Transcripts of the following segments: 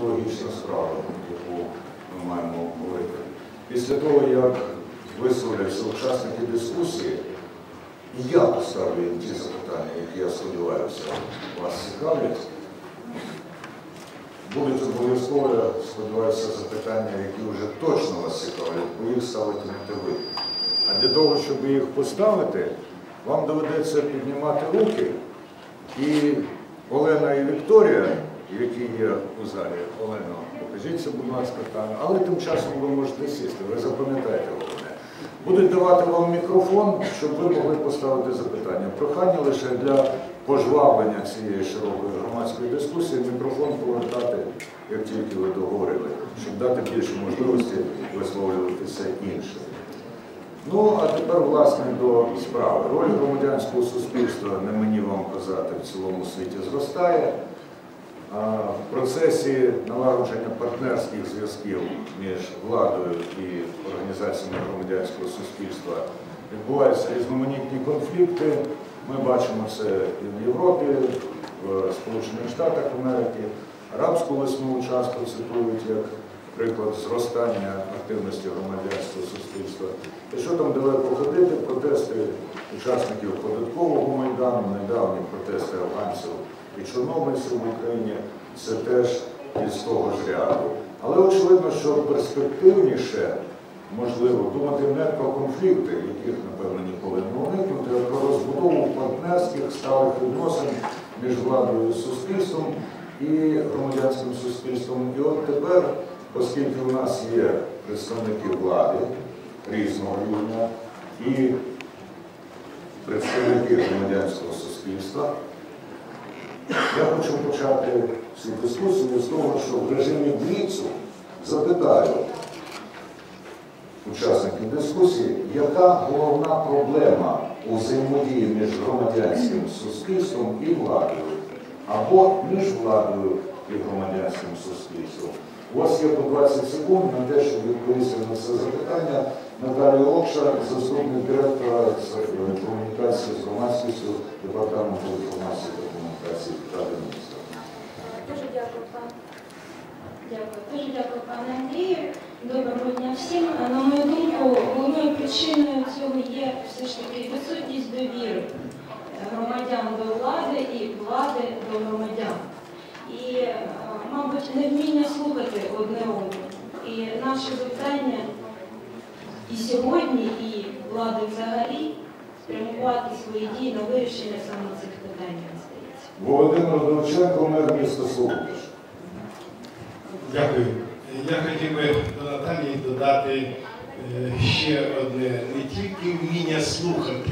екологічна справа, яку ми маємо говорити. Після того, як висловляться учасники дискусії, і я поставлю їм ті запитання, які я сподіваюся, вас цікавлять. Будуть обов'язково, я сподіваюся, запитання, які вже точно вас цікавлять, бо їх ставитимете ви. А для того, щоб їх поставити, вам доведеться піднімати руки. І Олена і Вікторія, які є у залі, Олено, покажіться, будь ласка, там. Але тим часом ви можете сісти, ви запам'ятаєте головне. Будуть давати вам мікрофон, щоб ви могли поставити запитання. Прохання лише для пожваблення цієї широкої громадської дискусії мікрофон повертати, як тільки ви договорили, щоб дати більше можливості висловлюватися іншим. Ну, а тепер, власне, до справи. Роль громадянського суспільства, не мені вам казати, в цілому світі зростає. В процесі налагодження партнерських зв'язків між владою і організаціями громадянського суспільства відбуваються різноманітні конфлікти. Ми бачимо це і в Європі, в Сполучених Штатах Америки. Арабську весну часто цитують як приклад зростання активності громадянського суспільства. І що там далеко ходити, протести учасників податкового майдану, недавні протести афганців і чорнобильців в Україні, це теж із того ж ряду. Але очевидно, що перспективніше можливо думати не про конфлікти, яких, напевно, ніколи не уникнути, а про розбудову партнерських сталих відносин між владою і суспільством і громадянським суспільством. І от тепер, оскільки у нас є представники влади різного рівня і представники громадянського суспільства, я хочу почати цю дискусію з того, що в режимі Бліцу запитаю учасників дискусії, яка головна проблема у взаємодії між громадянським суспільством і владою, або між владою і громадянським суспільством. У вас є по 20 секунд на те, щоб відповісти на це запитання. Наталія Окша, заступник директора з е, комунікації з громадськістю департаменту інформації та комунікації Ради міністрів. Дуже дякую, пан. Дякую. Дуже дякую, пане Андрію. Доброго дня всім. На мою думку, головною причиною цього є все ж таки відсутність довіри громадян до влади і влади до громадян. І, е, мабуть, невміння слухати одне одного. І наше завдання і сьогодні, і влади взагалі спрямувати свої дії на вирішення саме цих питань. Володимир Довченко, мер міста Слободиш. Дякую. Я хотів би до Наталії додати е, ще одне не тільки вміння слухати,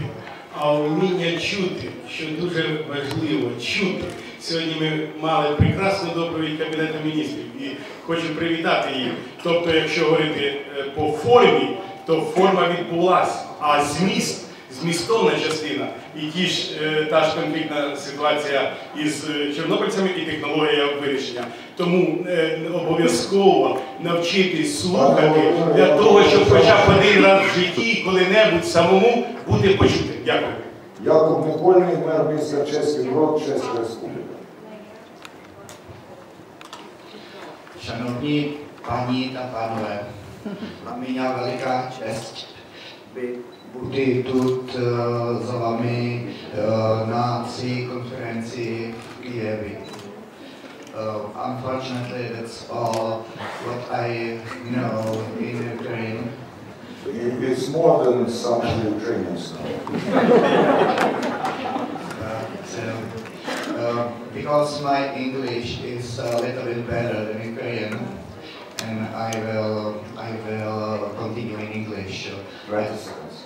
а вміння чути, що дуже важливо чути. Сьогодні ми мали прекрасну доповідь Кабінету міністрів і хочу привітати їх. Тобто, якщо говорити е, по формі, то форма відбулася, а зміст змістовна частина, і ті ж е, та ж конфліктна ситуація із е, чорнобильцями і технологія вирішення. Тому обов'язково навчитись слухати для того, щоб хоча б один раз в житті коли-небудь самому бути почутим. Дякую. Яков Микольний, мер міста Чеський Брод, Чеська Республіка. Šanovní paní a pánové, pro mě veliká čest být bути тут uh, za vámi uh, na tři konferenci v Kijevě. Uh, unfortunately, that's all what I know in Ukraine. It's more than some Ukrainians know. because my English is a little bit better than Ukrainian, and I will I will continue in English. Right.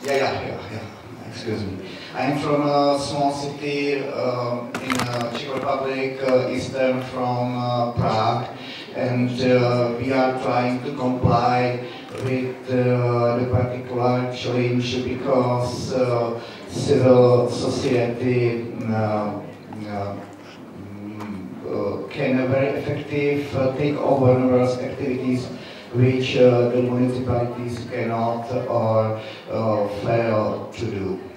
Yeah, yeah, yeah, yeah. Excuse me. I'm from a small city um, in uh, Czech Republic, uh, eastern from uh, Prague, and uh, we are trying to comply with uh, the particular change because uh, civil society uh, uh, uh, can very effective uh, take over numerous activities which uh, the municipalities cannot or uh, fail to do.